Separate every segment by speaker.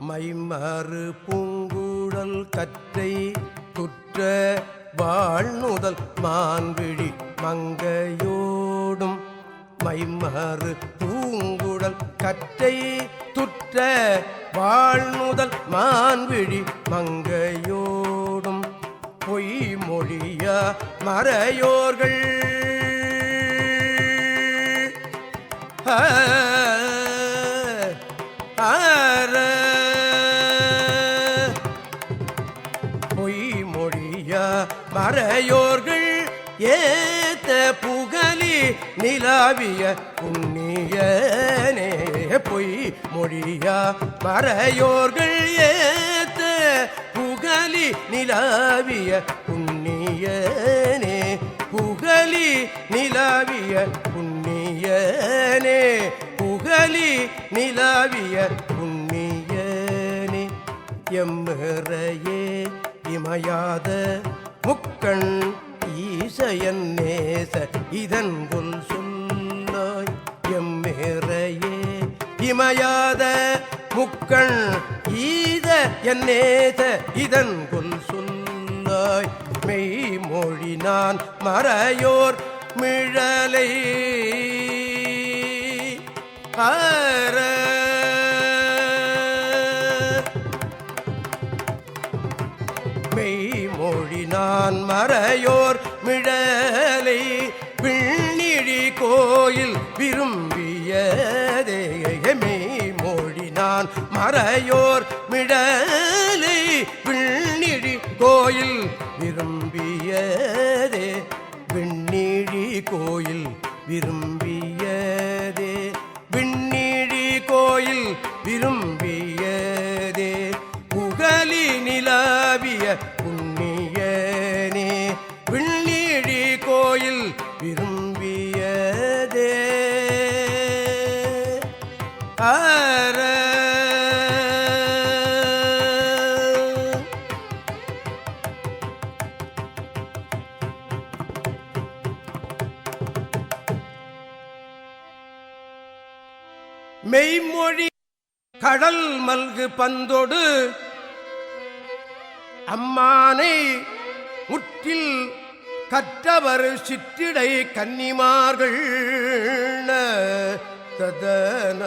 Speaker 1: மைமறு பூங்குழல் கற்றை குற்ற வாழ்நுதல் மான்விழி மங்கையோடும். மைமறு பூங்குழல் கற்றை துற்ற வாழ்நுதல் மான்விழி மங்கையோடும். பொய் மொழிய மறையோர்கள் ஆ, மறையோர்கள் ஏத்த புகலி நிலாவிய புண்ணியனே பொய் மொழியா? மறையோர்கள் ஏத்த புகலி நிலாவிய புண்ணியனே புகலி நிலாவிய புண்ணியனே புகலி நிலாவிய புண்ணியனே. எம்மிறையே இமையாத கண் ஈசையன் நேச இதன் கொல் சொல்லாய் எம்மிறையே இமையாத முக்கண் ஈத என் நேச இதன் கொல் சொல்லாய் மெய்மொழி நான் மறையோர் மிழலை. ஆர நான் மறையோர் மிழலை விண்ணிழி கோயில் விரும்பியதே. மெய்மொழி நான் மறையோர் மிழலை விண்ணிழி கோயில் மெய்மொழி கடல் மல்கு பந்தொடு. அம்மானை முற்றில் கற்றவர் சிற்றிடை கன்னிமார்கள். ததன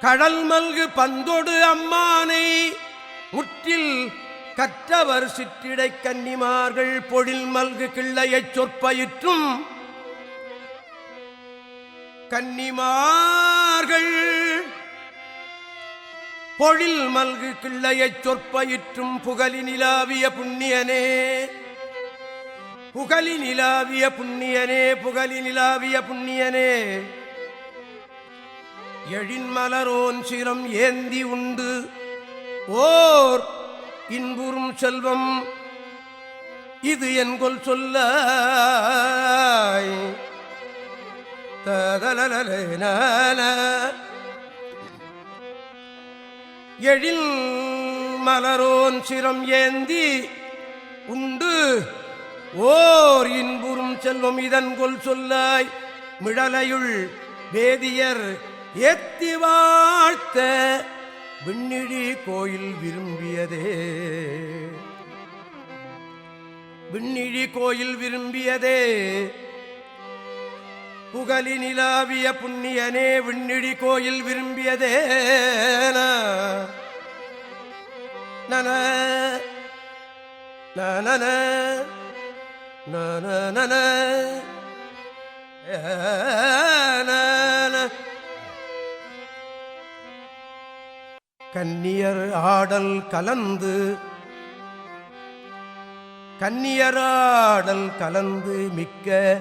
Speaker 1: கடல் மல்கு பந்தொடு அம்மானை முற்றில் கற்றவர் சிற்றிடை கன்னிமார்கள் பொழில் மல்கு கிள்ளையச் சொற்பயிற்றும் கன்னிமார்கள் பொழில் மல்கு கிள்ளையச் சொற்பயிற்றும் புகழி நிலாவிய புண்ணியனே. புகழி நிலாவிய புண்ணியனே புகழி நிலாவிய புண்ணியனே. எழின்மலரோன் சிரம் ஏந்தி உண்டு. ஓர் இன்புறும் செல்வம் இது என்கொல் சொல்ல எழில் மலரோன் சிரம் ஏந்தி உண்டு. ஓர் இன்புறும் செல்வம் இதன்கொல் சொல்லாய். மிடலையுள் வேதியர் ஏத்தி வாழ்த்த விண்ணிழி கோயில் விரும்பியதே விண்ணிழி கோயில் விரும்பியதே புகழி நிலாவிய புண்ணியனே விண்ணிழி கோயில் விரும்பியதே நன நன நன கன்னியர் ஆடல் கலந்து கன்னியராடல் கலந்து மிக்க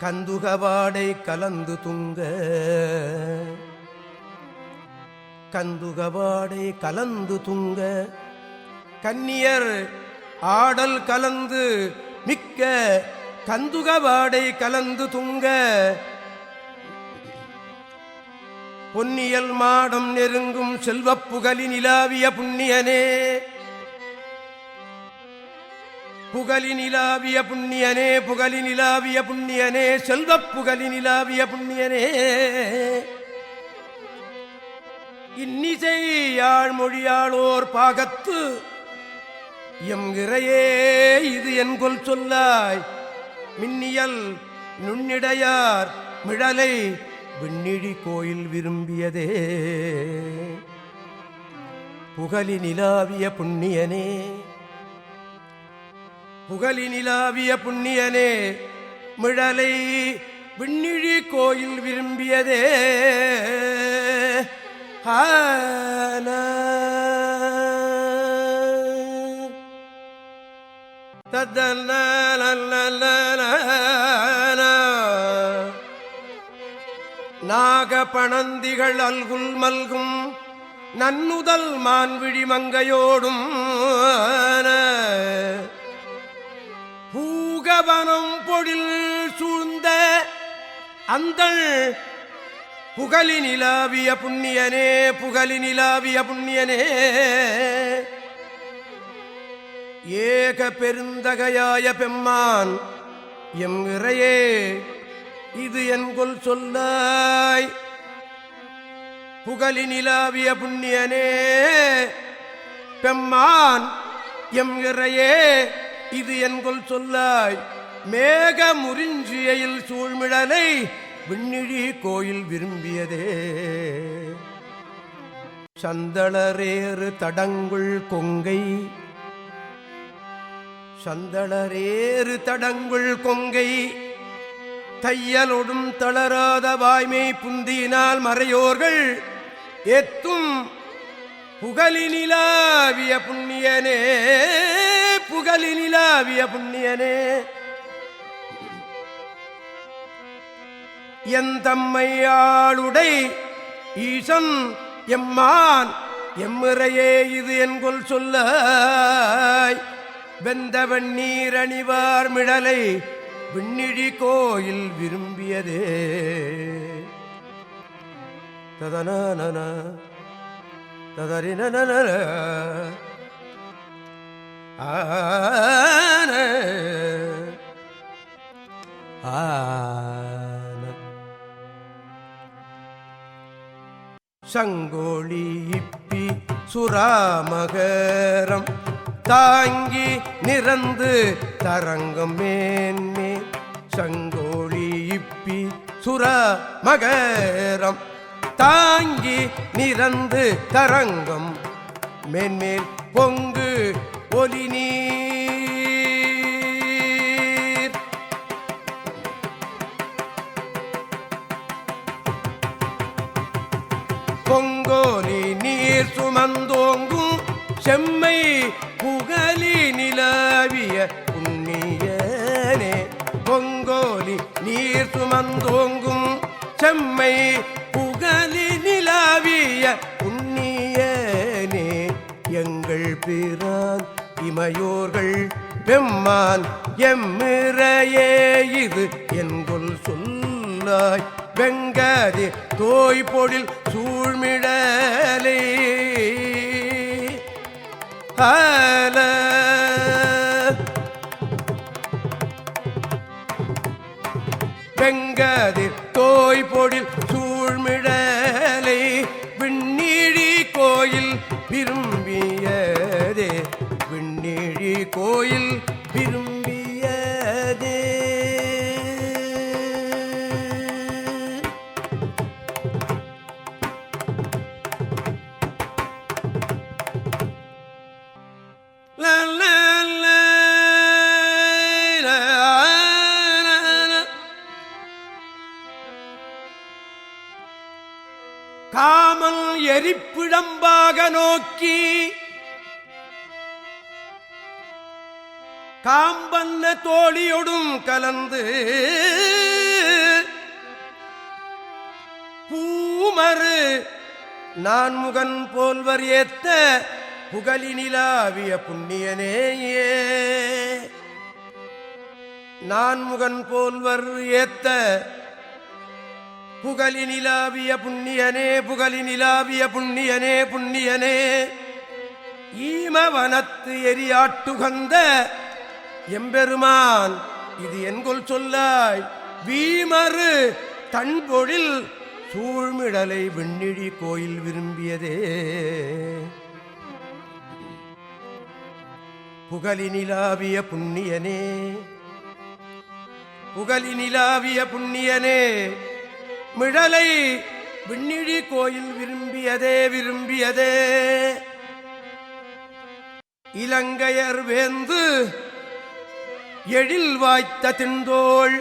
Speaker 1: கந்துகவாடை கலந்து துங்க. கந்துகவாடை கலந்து துங்க. கன்னியர் ஆடல் கலந்து மிக்க கந்துகவாடை கலந்து துங்க. பொன்னியல் மாடம் நெருங்கும் செல்வப் புகழி நிலாவிய புண்ணியனே. புகலி நிலாவிய புண்ணியனே புகலி நிலாவிய புண்ணியனே செல்வப் புகழி நிலாவிய புண்ணியனே. இன்னிசை யாழ்மொழியாளோர் பாகத்து எம் இறையே இது என்கொல் சொல்லாய். மின்னியல் நுண்ணிடையார் மிழலை விண்ணிழி கோயில் விரும்பியதே. புகழி நிலாவிய புண்ணியனே. புகழி நிலாவிய புண்ணியனே மிழலை விண்ணிழி கோயில் விரும்பியதே. ஆன பணந்திகள் அல்குல் மல்கும் நன்னுதல் மான்விழி மங்கையோடும் பூகவனம் பொழில் சூழ்ந்த அந்தள் புகழி நிலாவிய புண்ணியனே புகழி நிலாவிய புண்ணியனே. ஏக பெருந்தகையாய பெம்மான் எம் இறையே இது என்கொல் சொல்லாய். புகழி நிலாவிய புண்ணியனே பெம்மான் எம் இறையே இது என்கொல் சொல்லாய். மேக முறிஞ்சியில் சூழ்மிழலை விண்ணிழி கோயில் விரும்பியதே. சந்தளரேறு தடங்குள் கொங்கை சந்தளரேறு தடங்குள் கொங்கை. தையலொடும் தளராத வாய்மை புந்தியினால் மறையோர்கள் எத்தும் புகழினிலாவிய புண்ணியனே புகழினிலாவிய புண்ணியனே. எந்தம்மையாளுடை ஈசன் எம்மான் எம்முறையே இது என்கொல் சொல்ல. வெந்தவன் நீரணிவார் மிடலை விண்ணிழி கோயில் விரும்பியதே. ததன ததறின ஆன சங்கோழி இப்பி சுராமகரம் தாங்கி நிறந்து தரங்கம் மேன்மே. சங்கோழி இப்பி சுரா மகரம் தாங்கி நிறந்து தரங்கம் மேன்மேல் பொங்கு ஒலி நீர். பொங்கோலி நீர் சுமந்தோங்கும் செம்மை புகழி நிலவிய புண்ணியனே. பொங்கோலி நீர் சுமந்தோங்கும் செம்மை நிலவிய புண்ணியனே எங்கள் பிரான் இமையோர்கள் பெம்மான் எம்மிறையே இது என்கொல் சொல்லாய் வெங்கதி தோய்பொழில் சூழ்மிடலே. ஆல. வெங்கதி தோய்பொழில் கோயில் விரும்பிய எரிப்பிழம்பாக நோக்கி காம்பன்ன தோழியொடும் கலந்து பூமறு நான்முகன் போல்வர் ஏத்த புகழினிலாவிய புண்ணியனேயே. நான்முகன் போல்வர் ஏத்த புகழி நிலாவிய புண்ணியனே புகழி நிலாவிய புண்ணியனே புண்ணியனே. ஈமவனத்து எரியாட்டுகந்த எம்பெருமான் இது என்கொல் சொல்லாய். வீமறு தன்பொழில் சூழ்மிடலை விண்ணிழி கோயில் விரும்பியதே. புகழினிலாவிய புண்ணியனே புகழினிலாவிய புண்ணியனே. மிழலை விண்ணிழி கோயில் விரும்பியதே விரும்பியதே. இலங்கையர் வேந்து எழில் வாய்த்த திண்டோள்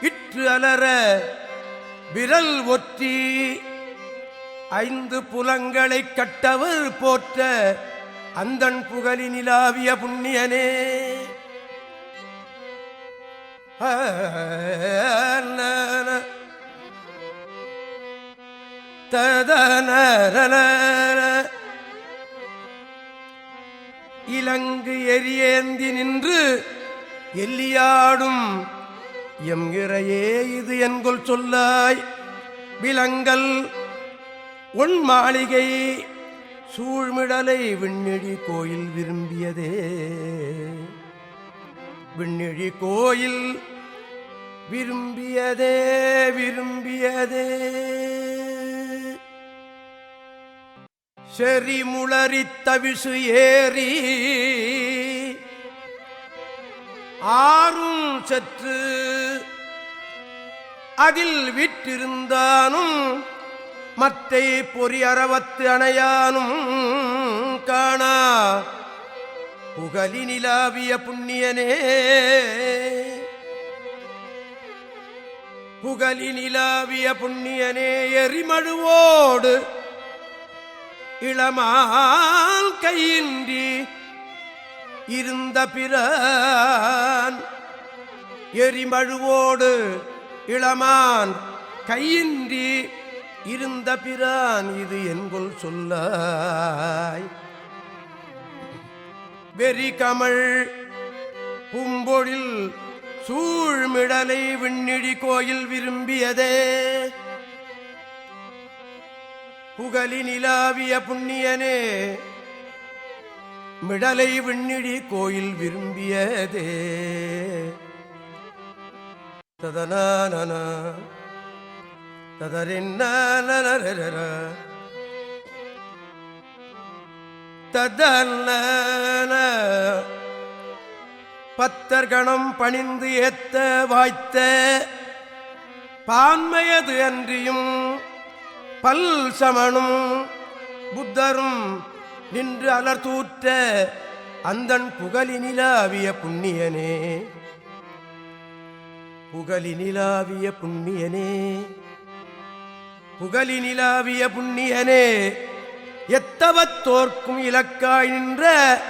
Speaker 1: இற்று அலற விரல் ஒற்றி ஐந்து புலங்களைக் கட்டவர் போற்ற அந்தன் புகழி நிலாவிய புண்ணியனே. ஆ, நா, இலங்கு எரியேந்தி நின்று எல்லியாடும் எம் இறையே இது என்கொள் சொல்லாய். விலங்கல் உன் மாளிகை சூழ்மிடலை விண்ணிழி கோயில் விரும்பியதே. விண்ணிழி கோயில் விரும்பியதே விரும்பியதே. செறிமுளரி தவிசு ஏறி ஆறும் சற்று அதில் விட்டிருந்தானும் மத்தை பொறி அறவத்து அணையானும் காணா. புகழி நிலாவிய புண்ணியனே புகழி நிலாவிய புண்ணியனே எரிமழுவோடு இளமால் கையின்றி இருந்த பிரான் எரிமழுவோடு இளமான் கையின்றி இருந்த பிரான் இது என்கொள் சொல்லாய் வெறி கமழ் பூம்பொழில் சூழ்மிடலை விண்ணிடி கோயில் விரும்பியதே. புகழி நிலாவிய புண்ணியனே மிடலை விண்ணிழி கோயில் விரும்பியதே. ததனான ததறின்ன ததன்ன பத்தர் பணிந்து ஏத்த வாய்த்த பான்மையது அன்றியும் பல் சமணும் புத்தரும் நின்று அலர்தூற்ற அந்தன் புகழினிலாவிய புண்ணியனே. புகழினிலாவிய புண்ணியனே. புகழினிலாவிய புண்ணியனே. எத்தவத்தோர்க்கும் இலக்காய் நின்ற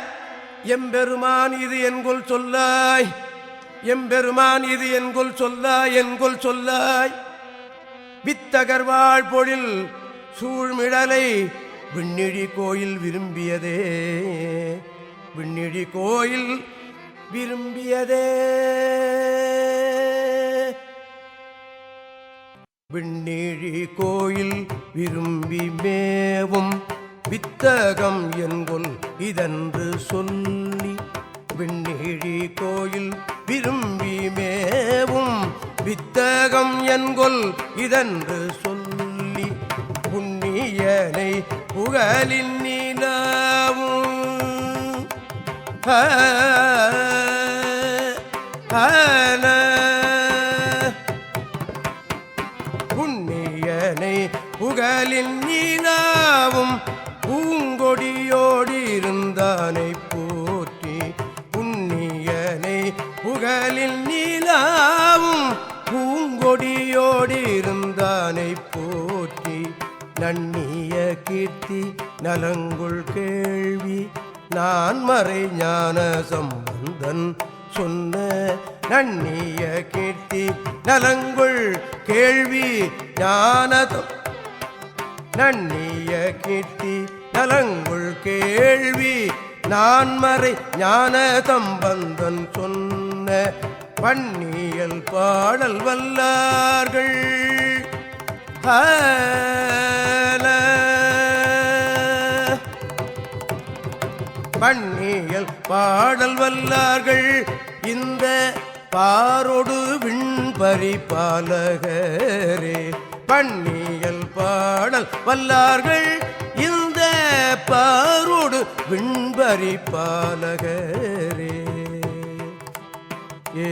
Speaker 1: எம்பெருமான் இது என்கொல் சொல்லாய். எம்பெருமான் இது என்கொல் சொல்லாய் என்கொல் சொல்லாய். வித்தகர்வாழ் பொழில் சூழ்மிடலை விண்ணிழி கோயில் விரும்பியதே. விண்ணிழி கோயில் விரும்பியதே. விண்ணிழி கோயில் விரும்பி மேவும் வித்தகம் என்கொள் இதன்று சொல்லி. விண்ணிழி கோயில் விரும்பி மேவும் வித்தகம் என்கொல் இதென்று சொல்லி புண்ணியனை புகழின் நிலவும். ஆ, இருந்தானை போற்றி நன்னிய கீர்த்தி நலங்குள் கேள்வி நான் மறை ஞான சம்பந்தன் சொன்ன நன்னிய கீர்த்தி நலங்குள் கேள்வி ஞானதம் நன்னிய கீர்த்தி நலங்குள் கேள்வி நான்மறை ஞான சம்பந்தன் சொன்ன பன்னியல் பாடல் வல்லார்கள். பண்ணியல் பாடல் வல்லார்கள் இந்த பாரோடு விண்பரிபாலகரே பண்ணியல் பாடல் வல்லார்கள் இந்த பாரோடு விண்பறி பாலகரே. ஏ